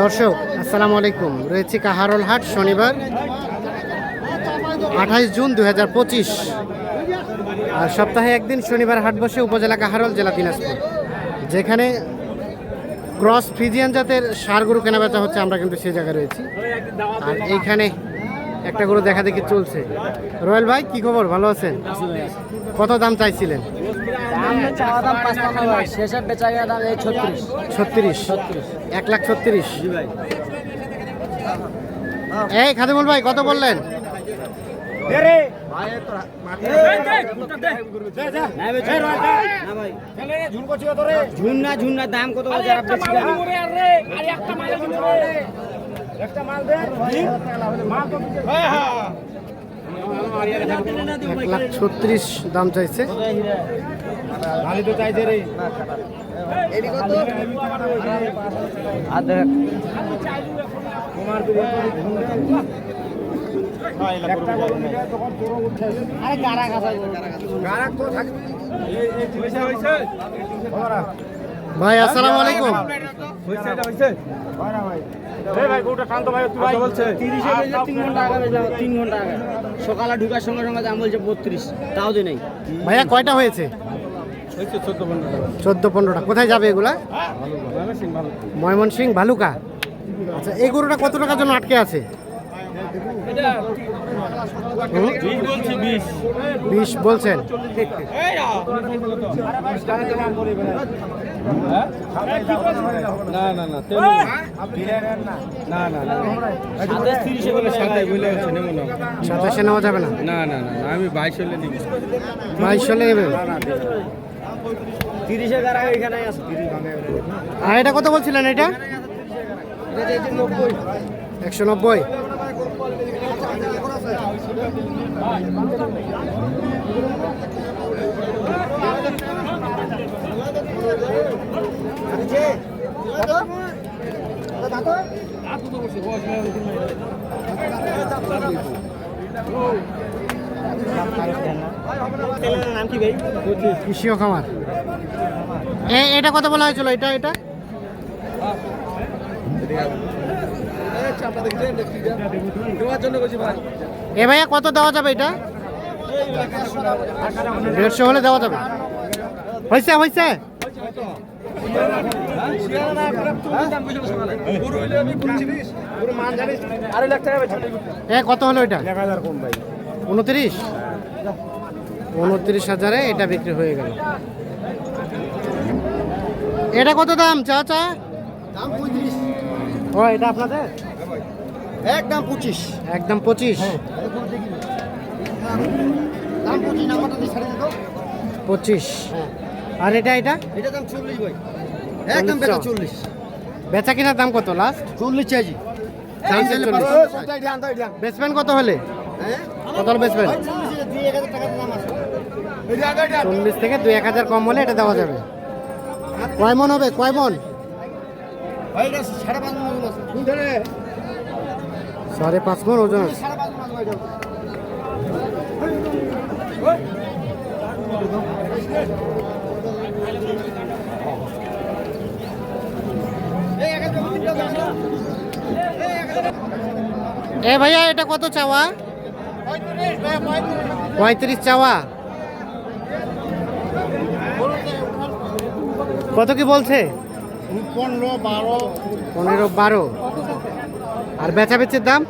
দর্শক আসসালামু আলাইকুম। রয়েছে কাহারল হাট শনিবার আঠাইশ জুন দু হাজার পঁচিশ। আর সপ্তাহে একদিন শনিবার হাট বসে উপজেলা কাহারল জেলা দিনাজপুর। যেখানে ক্রস ফ্রিজিয়ান জাতের সার গরু কেনাবেচা হচ্ছে আমরা কিন্তু সেই জায়গায় রয়েছি। আর এইখানে একটা গরু দেখা দেখি চলছে। রয়্যাল ভাই কি খবর? ভালো আছেন? কত দাম চাইছিলেন? বেচা ছত্রিশ। ছত্রিশ। এক লাখ ছত্রিশ। এই খাদিমুল ভাই কত বললেন? ঝুন না দাম কত এক লাখ ছত্রিশ দাম চাইছে। আরে গারা গাছা ভাই আসসালামু আলাইকুম। তিন ঘণ্টা আগে ঘণ্টা আগে। সকালে ঢুকার সঙ্গে সঙ্গে দাম বলছে বত্রিশ তাও দি নেই। ভাইয়া কয়টা হয়েছে? চোদ্দ পনেরোটা কোথায় যাবে এগুলা ময়মনসিং ভালুকা আচ্ছা এই গরুটা কত টাকার জন্য আটকে আছে? বিশ বলছেন না না না না না না সাতাশ নেওয়া যাবে না না না না না, আমি বাইশ হলে নিব বাইশ হলে নেবেন আর এটা কত বলছিলেন এটা? একশো নব্বই। কৃষিও খামার। এটা কত বলা হয়েছিল? এটা এটা? এ ভাইয়া কত দেওয়া যাবে এটা? দেড়শো হলে দেওয়া যাবে। হয়েছে হয়েছে এ কত হলো এটা? উনত্রিশ? উনত্রিশ হাজারে এটা বিক্রি হয়ে গেল। এটা কত দাম চা চা ও এটা আপনাদের? একদম পঁচিশ। একদম পঁচিশ। দিত পঁচিশ আর এটা এটা? এটা দাম চল্লিশ ভাই। একদম বেচা চল্লিশ। বেচা কিনার দাম কত লাস্ট চল্লিশ চাইছে বেচবেন কত হলে? কত হলে বেচবেন চল্লিশ থেকে দুই এক হাজার কম হলে এটা দেওয়া যাবে। কয় মন হবে? কয় মন? সাড়ে পাঁচ মন ওজন এ ভাইয়া, এটা কত চাওয়া? পঁয়ত্রিশ চাওয়া। কত কি বলছে? পনেরো বারো। পনেরো বারো। আর বেচা বেচের দাম?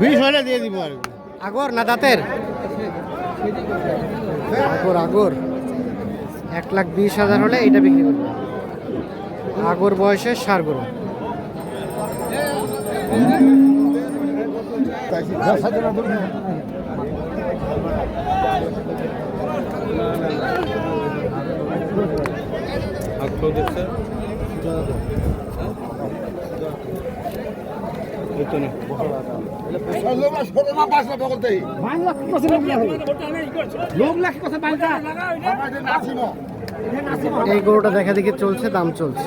বিশ হলে দিয়ে দিব আর আগর না দাঁতের? আগর আগর। এক লাখ বিশ হাজার হলে এটা বিক্রি করবে। আগর বয়সের সার গরু। তো দেখছে এই গরুটা দেখা দেখি চলছে দাম চলছে।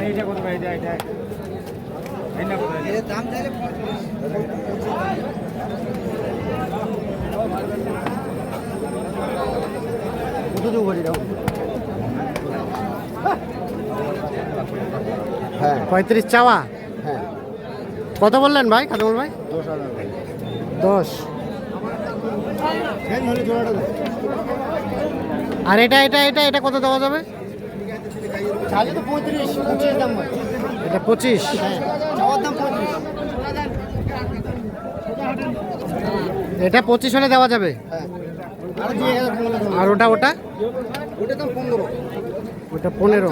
এইটা কত ভাই এটা এটা দাম চাইলে হ্যাঁ। পঁয়ত্রিশ চাওয়া? হ্যাঁ। কত বললেন ভাই ভাই? দশ ভাই দশ। আর এটা এটা এটা এটা কত দেওয়া যাবে? এটা পঁচিশ। দাম এটা পঁচিশ হলে দেওয়া যাবে? হ্যাঁ। আর ওটা ওটা? ওটা পনেরো।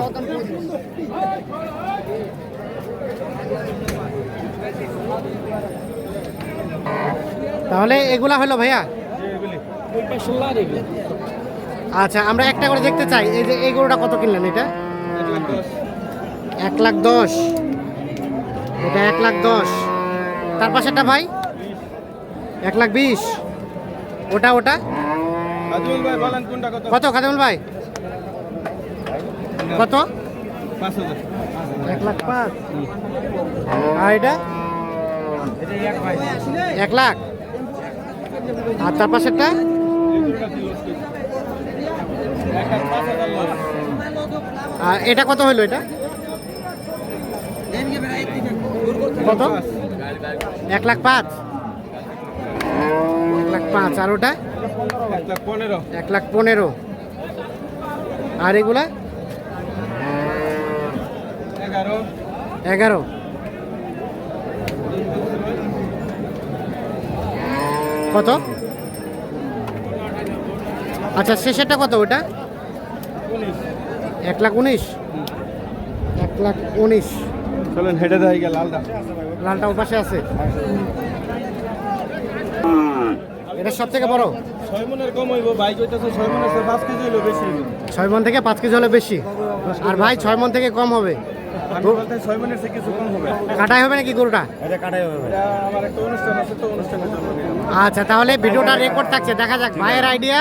তাহলে এগুলা হলো ভাইয়া? আচ্ছা আমরা একটা করে দেখতে চাই। এই যে এই গরুটা কত কিনলেন এটা? এক লাখ দশ। এটা এক লাখ দশ। তার পাশেরটা ভাই? এক লাখ বিশ। ওটা ওটা আদুল ভাই বলেন কোনটা কত? খাদেমুল ভাই? কত? এক লাখ পাঁচ। আর এটা? এক লাখ। আর তার পাশেরটা? আর এটা কত হলো এটা? কত? এক লাখ পাঁচ। এক লাখ পাঁচ। আর ওটা? এক লাখ পনেরো। আর এগুলা? এগারো। এগারো। কত? আচ্ছা শেষেরটা কত ওটা? এক লাখ উনিশ? এক লাখ উনিশ। চলেন হেঁটে দেয় গেল লালটা। লালটা ওপাশে আছে। এটা সব থেকে বড়? ছয় মন থেকে পাঁচ কেজি হলে বেশি। আর ভাই ছয় মন থেকে কম হবে। কাটাই হবে নাকি গরুটা? এটা কাটাই হবে এটা আমার একটা অনুষ্ঠান আছে তো অনুষ্ঠানের জন্য নিলাম। আচ্ছা তাহলে ভিডিওটা রেকর্ড থাকছে দেখা যাক। ভাইয়ের আইডিয়া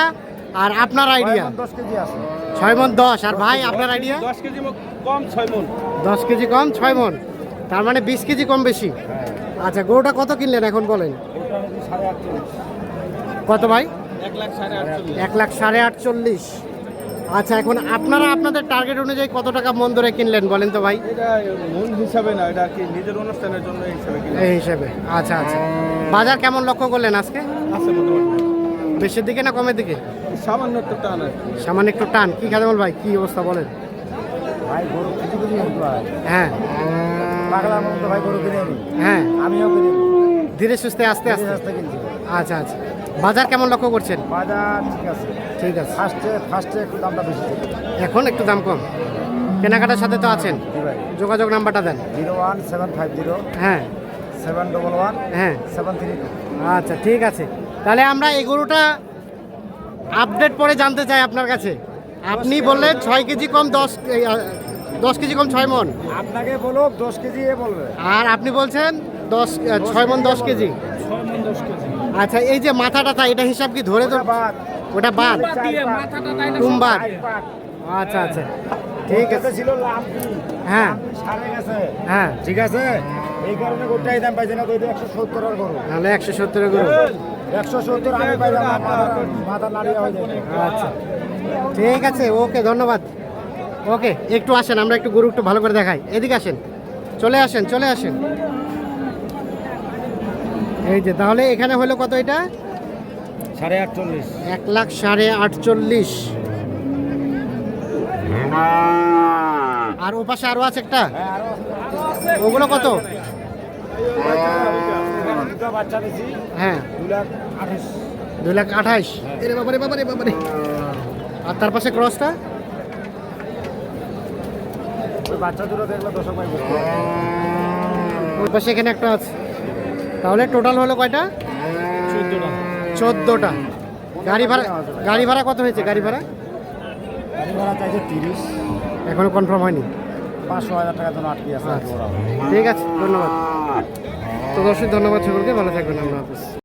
আর আপনার আইডিয়া দশ কেজি আছে। ছয় মন দশ। আর ভাই আপনার আইডিয়া দশ কেজি কম ছয় মন। দশ কেজি কম ছয় মন। তার মানে বিশ কেজি কম বেশি। আচ্ছা গরুটা কত কিনলেন এখন বলেন? কত ভাই? এক লাখ সাড়ে আটচল্লিশ। এক লাখ সাড়ে আটচল্লিশ। আচ্ছা এখন আপনারা আপনাদের টার্গেট অনুযায়ী কত টাকা মন ধরে কিনলেন বলেন তো ভাই? এটা মন হিসাবে না এটা কি নিজের অনুষ্ঠানের জন্য এই হিসাবে এই হিসেবে আচ্ছা আচ্ছা। বাজার কেমন লক্ষ্য করলেন আজকে? আছে মোটামুটি। বেশির দিকে না কমের দিকে? সামান্য একটু টান কি। সামান্য একটু টান। কি খাদেমল ভাই কি অবস্থা বলেন? ভাই গরু কিছু কিছু হ্যাঁ। পাগলার মতো ভাই গরু কিনে হ্যাঁ। আমিও কিনে। ধীরে সুস্থে আস্তে আস্তে। আস্তে কিনছি। আচ্ছা আচ্ছা। বাজার কেমন লক্ষ্য করছেন? বাজার ঠিক আছে। ঠিক আছে। ফার্স্টে ফার্স্টে একটু দামটা বেশি ছিল। এখন একটু দাম কম। কেনাকাটার সাথে তো আছেন। ভাই। যোগাযোগ নাম্বারটা দেন। Zero one seven five zero. হ্যাঁ। Seven double one. হ্যাঁ। Seven three two. আচ্ছা ঠিক আছে। তাহলে আমরা এই গরুটা আপডেট পরে জানতে চাই আপনার কাছে। আপনি বললেন ছয় কেজি কম দশ দশ কেজি কম ছয় মন। আপনাকে বলো দশ কেজি এ বলবে। আর আপনি বলছেন দশ ছয় মন দশ কেজি। ছয় মন দশ কেজি। আচ্ছা এই যে মাথাটা তা এটা হিসাব কি ধরে তো বাদ। ওটা বাদ। পাট। আচ্ছা আচ্ছা। ঠিক আছে। ছিল লাম্পি হ্যাঁ। হ্যাঁ। ঠিক আছে? এই কারণে গোটাই দাম পাইছে না তো এটা একশো সত্তর আর করো। তাহলে একশো সত্তরের গরু একশো সত্তর আমি পাইলাম মাথা- মাথা নাড়িয়ে হয়ে যায়। আচ্ছা। ঠিক আছে ওকে ধন্যবাদ। ওকে একটু আসেন আমরা একটু গরু একটু ভালো করে দেখাই। এদিকে আসেন। চলে আসেন চলে আসেন। এই যে তাহলে এখানে হলো কত এটা? সাড়ে আটচল্লিশ। এক লাখ সাড়ে আটচল্লিশ। আর ও পাশে আরও আছে একটা? ওগুলো কত? হ্যাঁ। দু লাখ আঠাশ আঠাইশ। এরে বাবারে বাবারে বাবারে আর তার পাশে ক্রসটা? বাচ্চা দুটো দেখলে দশক পাশে এখানে একটা আছে। তাহলে টোটাল হলো কয়টা? চোদ্দোটা। গাড়ি ভাড়া গাড়ি ভাড়া কত হয়েছে? গাড়ি ভাড়া? গাড়ি ভাড়া চাইছে তিরিশ। এখনও কনফার্ম হয়নি? পাঁচশো হাজার টাকা জন্য আটকে আছে। আচ্ছা। ঠিক আছে ধন্যবাদ। তো দর্শক ধন্যবাদ সকলকে। ভালো থাকবেন হাফিজ।